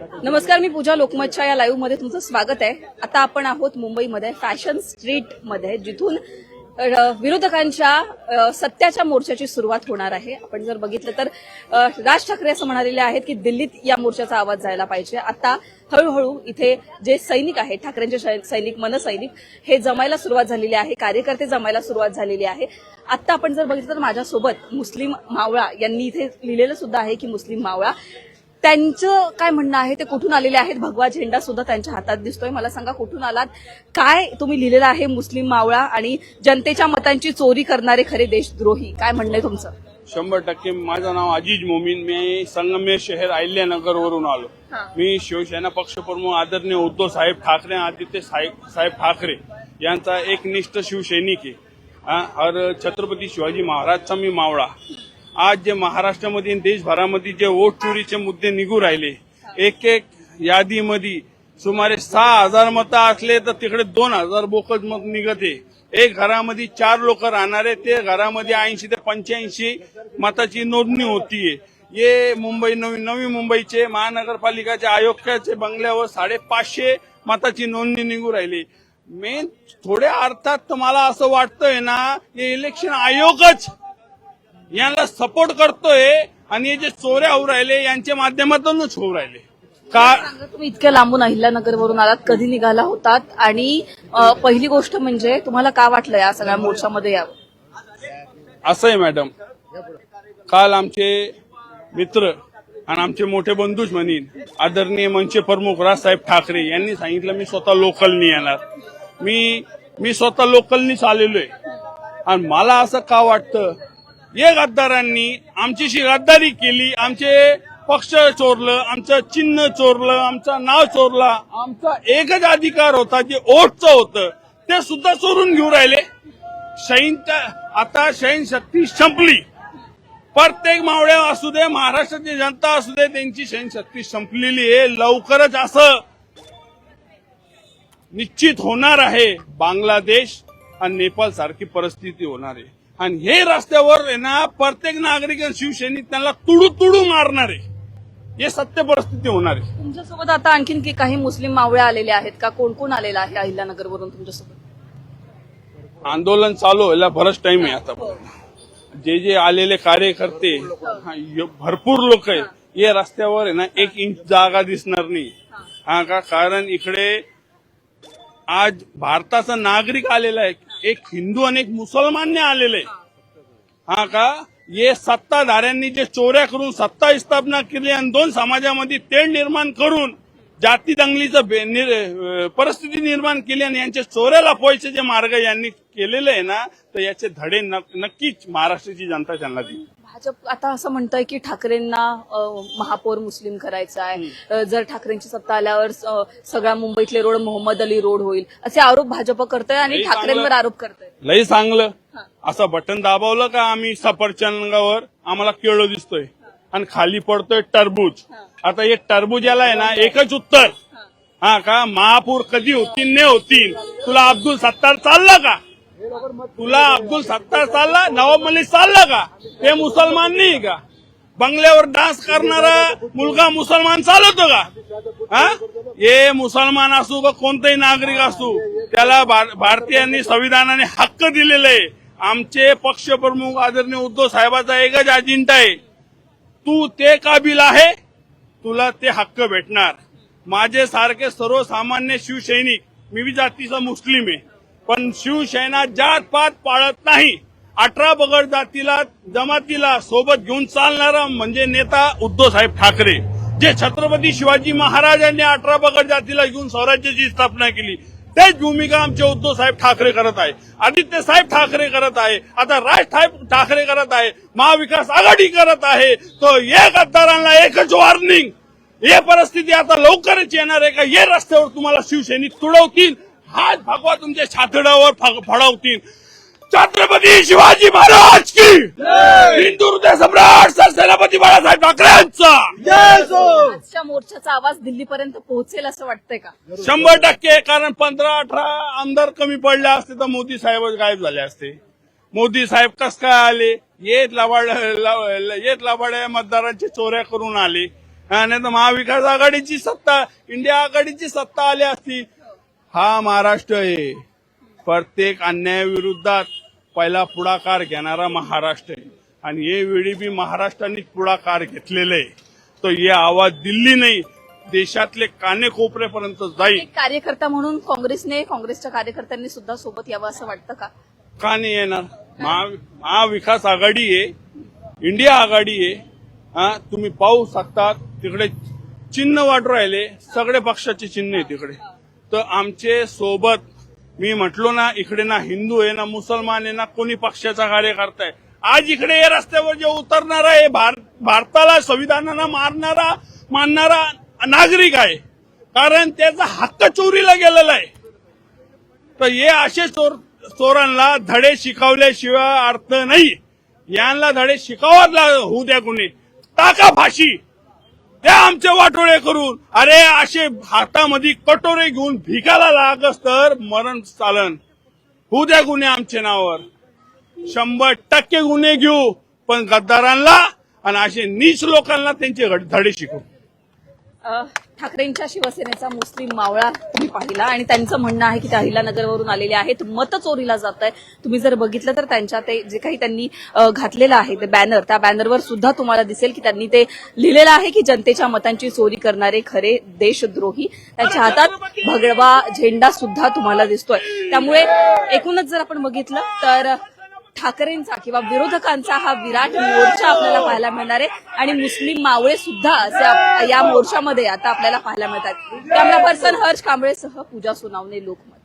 नमस्कार मी पूजा लोकमतच्या या लाईव्हमध्ये तुमचं स्वागत आहे. आता आपण आहोत मुंबईमध्ये फॅशन स्ट्रीटमध्ये जिथून विरोधकांच्या सत्याच्या मोर्चाची सुरुवात होणार आहे. आपण जर बघितलं तर राज ठाकरे असं म्हणालेले आहेत की दिल्लीत या मोर्चाचा आवाज जायला पाहिजे. आता हळूहळू इथे जे सैनिक आहेत ठाकरेंचे सैनिक मनसैनिक हे जमायला सुरुवात झालेली आहे. कार्यकर्ते जमायला सुरुवात झालेली आहे. आता आपण जर बघितलं तर माझ्यासोबत मुस्लिम मावळा यांनी इथे लिहिलेलं सुद्धा आहे की मुस्लिम मावळा त्यांचं काय म्हणणं आहे? ते कुठून आलेले आहेत? भगवा झेंडा सुद्धा त्यांच्या हातात दिसतोय. मला सांगा कुठून आलात? काय तुम्ही लिहिलेलं आहे मुस्लिम मावळा आणि जनतेच्या मतांची चोरी करणारे खरे देशद्रोही? काय म्हणणं आहे तुमचं? शंभर टक्के. माझं नाव अजीज मोमीन. मी संगमेर शहर अहिल्यानगर वरून आलो. मी शिवसेना पक्षप्रमुख आदरणीय उद्धव साहेब ठाकरे आदित्य साहेब साहेब ठाकरे यांचा एक निष्ठ शिवसैनिक आहे. और छत्रपती शिवाजी महाराजचा मी मावळा. आज जे महाराष्ट्रामध्ये देशभरामध्ये जे वोट चोरीचे मुद्दे निघू राहिले एक एक यादीमध्ये सुमारे सहा हजार मतं असले तर तिकडे दोन हजार बोकज मत निघते. एक घरामध्ये चार लोक राहणारे ते घरामध्ये ऐंशी ते पंच्याऐंशी मताची नोंदणी होतीये ये मुंबई नवी नवी मुंबईचे महानगरपालिकाचे आयोगाचे बंगल्यावर साडेपाचशे मताची नोंदणी निघू राहिली. मेन थोड्या अर्थात तुम्हाला असं वाटतंय ना हे इलेक्शन आयोगच यांना सपोर्ट करतोय आणि हे जे चोऱ्या होऊ राहिले यांच्या माध्यमातूनच होऊ राहिले. का तुम्ही इतक्या लांबून अहिल्यानगर वरून आलात कधी निघाला होतात? आणि अ, पहिली गोष्ट म्हणजे तुम्हाला का वाटलं या सगळ्या मोर्चामध्ये यावं? असं आहे मॅडम. काल आमचे मित्र आणि आमचे मोठे बंधूच म्हणीन आदरणीय मंच प्रमुख राजसाहेब ठाकरे यांनी सांगितलं मी स्वतः लोकलनी येणार. मी मी स्वतः लोकलनीच आलेलो आहे आणि मला असं का वाटतं? या गद्दारांनी आमच्याशी गद्दारी केली आमचे पक्ष चोरलं आमचं चिन्ह चोरलं आमचं नाव चोरला. आमचा एकच अधिकार होता जे ओटचं होतं ते सुद्धा चोरून घेऊ राहिले. शैन आता शैन शक्ती संपली. प्रत्येक मावळ्या असू दे महाराष्ट्राची जनता असू दे त्यांची शैन शक्ती संपलेली आहे. लवकरच असं निश्चित होणार आहे. बांगलादेश आणि नेपाळ सारखी परिस्थिती होणार आहे. आणि हे रस्त्यावर आहे ना प्रत्येक नागरिक आणि शिवसैनिक त्यांना तुडू तुडू मारणार. आहे हे सत्य परिस्थिती होणार आहे. तुमच्यासोबत आता आणखीन की काही मुस्लिम मावळे आलेले आहेत का? कोण कोण आलेला आहे अहिल्यानगर वरून तुमच्यासोबत? आंदोलन चालू व्हायला बरंच टाइम आहे आता. जे जे आलेले कार्यकर्ते हा, भरपूर लोक आहेत. हे रस्त्यावर आहे ना एक इंच जागा दिसणार नाही. हा का? कारण इकडे आज भारताचा नागरिक आलेला आहे. एक हिंदू आणि एक मुसलमानने आलेले. हा का? ये सत्ताधाऱ्यांनी जे चोऱ्या करून सत्ता स्थापना केली आणि दोन समाजामध्ये तेढ निर्माण करून जाती दंगलीचं परिस्थिती निर्माण केली आणि यांच्या चोऱ्याला पोहायचे जे मार्ग यांनी केलेले आहे ना तर याचे धडे नक- नक्कीच महाराष्ट्राची जनता त्यांना देईल. भाजप आता असं म्हणतंय की ठाकरेंना महापौर मुस्लिम करायचा आहे. जर ठाकरेंची सत्ता आल्यावर अ, सगळा मुंबईतले रोड मोहम्मद अली रोड होईल. असे आरोप भाजप करतंय आणि ठाकरेंवर. आरोप करतंय. लई चांगलं. असं बटन दाबवलं का आम्ही सफरचंदावर? आम्हाला केळं दिसतोय. आणि खाली पडतोय टरबूज. आता एक टरबूज याला आहे ना एकच उत्तर. हा. का? महापूर कधी होतील ने होतील तुला अब्दुल सत्तार चालला का? तुला अब्दुल सत्तार चालला नवाब मलिक चालला का? ते मुसलमान नाही का? बंगल्यावर डान्स करणारा मुलगा मुसलमान चालवतो का? हा? हे मुसलमान असू का कोणताही नागरिक असू त्याला भार- भारतीयांनी संविधानाने हक्क दिलेले आहे. आमचे पक्षप्रमुख आदरणीय उद्धव साहेबाचा एकच अजिंठा आहे. तू ते काबिल आहे? तुला ते हक्क भेटणार. माझे सारखे सर्वसामान्य शिवसैनिक मी बी जातीचा मुस्लिम आहे. पण शिवसेना जात पात पाळत नाही. अठरा बगड जातीला जमातीला सोबत घेऊन चालणारा म्हणजे नेता उद्धव साहेब ठाकरे. जे छत्रपती शिवाजी महाराजांनी अठरा बगड जातीला घेऊन स्वराज्याची स्थापना केली. तेच भूमिका आमचे उद्धव साहेब ठाकरे करत आहे. आदित्य साहेब ठाकरे करत आहे. आता राज साहेब ठाकरे करत आहे. महाविकास आघाडी करत आहे. तो एक गद्दारांना एकच वॉर्निंग हे परिस्थिती आता लवकरच येणार आहे का? हे रस्त्यावर तुम्हाला शिवसैनिक तुडवतील. हात भगवा तुमच्या छातडावर फ- फडवतील. छत्रपती शिवाजी महाराज की! हिंदू हृदय सम्राट सरसेनापती बाळासाहेब ठाकरे यांचा! आजच्या मोर्चाचा आवाज दिल्लीपर्यंत पोहोचेल असं वाटतंय का? शंभर टक्के कारण पंधरा अठरा आमदार कमी पडले असते तर मोदी साहेबच गायब झाले असते. मोदी साहेब कस काय आले? येत लबाड ल- येत लबाड्या मतदारांची चोऱ्या करून आले. नाही तर महाविकास आघाडीची सत्ता इंडिया आघाडीची सत्ता आली असती. हा महाराष्ट्र आहे. प्रत्येक अन्यायाविरोधात पहिला पुढाकार घेणारा महाराष्ट्र आहे. आणि हे वेळी बी महाराष्ट्राने पुढाकार घेतलेला आहे. तर हे आवाज दिल्ली नाही देशातले कानेकोपऱ्यापर्यंत जाईल. एक कार्यकर्ता म्हणून काँग्रेसने काँग्रेसच्या कार्यकर्त्यांनी सुद्धा सोबत यावं असं वाटतं का? का नाही येणार? महा- महाविकास आघाडी आहे. इंडिया आघाडी आहे. हा तुम्ही पाहू शकता तिकडे चिन्ह वाटू राहिले. सगळे पक्षाचे चिन्ह आहे तिकडे. तर आमचे सोबत मी म्हटलो ना इकडे ना हिंदू आहे ना मुसलमान आहे ना कोणी पक्षाचा कार्यकर्ता आहे. आज इकडे या रस्त्यावर जे उतरणारा आहे भार- भारताला संविधानाला मारणारा मानणारा नागरिक आहे. कारण त्याचा हक्क चोरीला गेलेला आहे. तर हे असे चोर चोरांना धडे शिकवल्याशिवाय अर्थ नाही. यांना धडे शिकावत होऊ द्या कुणी. टाका फाशी. त्या आमचे वाटोळे करून. अरे असे हातामध्ये कटोरे घेऊन भिकाला लागस तर मरण चालन. होऊ द्या गुन्हे आमच्या नावावर. शंभर टक्के गुन्हे घेऊ पण गद्दारांना आणि असे नीच लोकांना त्यांचे धडे शिकवू. ठाकरेंच्या शिवसेनेचा मुस्लिम मावळा तुम्ही पाहिला आणि त्यांचं म्हणणं आहे की ते अहिलानगरवरून आलेले आहेत मत चोरीला जात आहे तुम्ही जर बघितलं तर त्यांच्या ते जे काही त्यांनी घातलेलं आहे ते बॅनर त्या बॅनरवर सुद्धा तुम्हाला दिसेल की त्यांनी ते लिहिलेलं आहे की जनतेच्या मतांची चोरी करणारे खरे देशद्रोही त्यांच्या हातात भगवा झेंडा सुद्धा तुम्हाला दिसतोय त्यामुळे एकूणच जर आपण बघितलं तर ठाकरेंचा किंवा विरोधकांचा हा विराट मोर्चा आपल्याला पाहायला मिळणार आहे. आणि मुस्लिम मावळे सुद्धा या मोर्चामध्ये आता आपल्याला पाहायला मिळतात. कॅमेरा पर्सन हर्ष कांबळेसह पूजा सोनावणे लोकमत.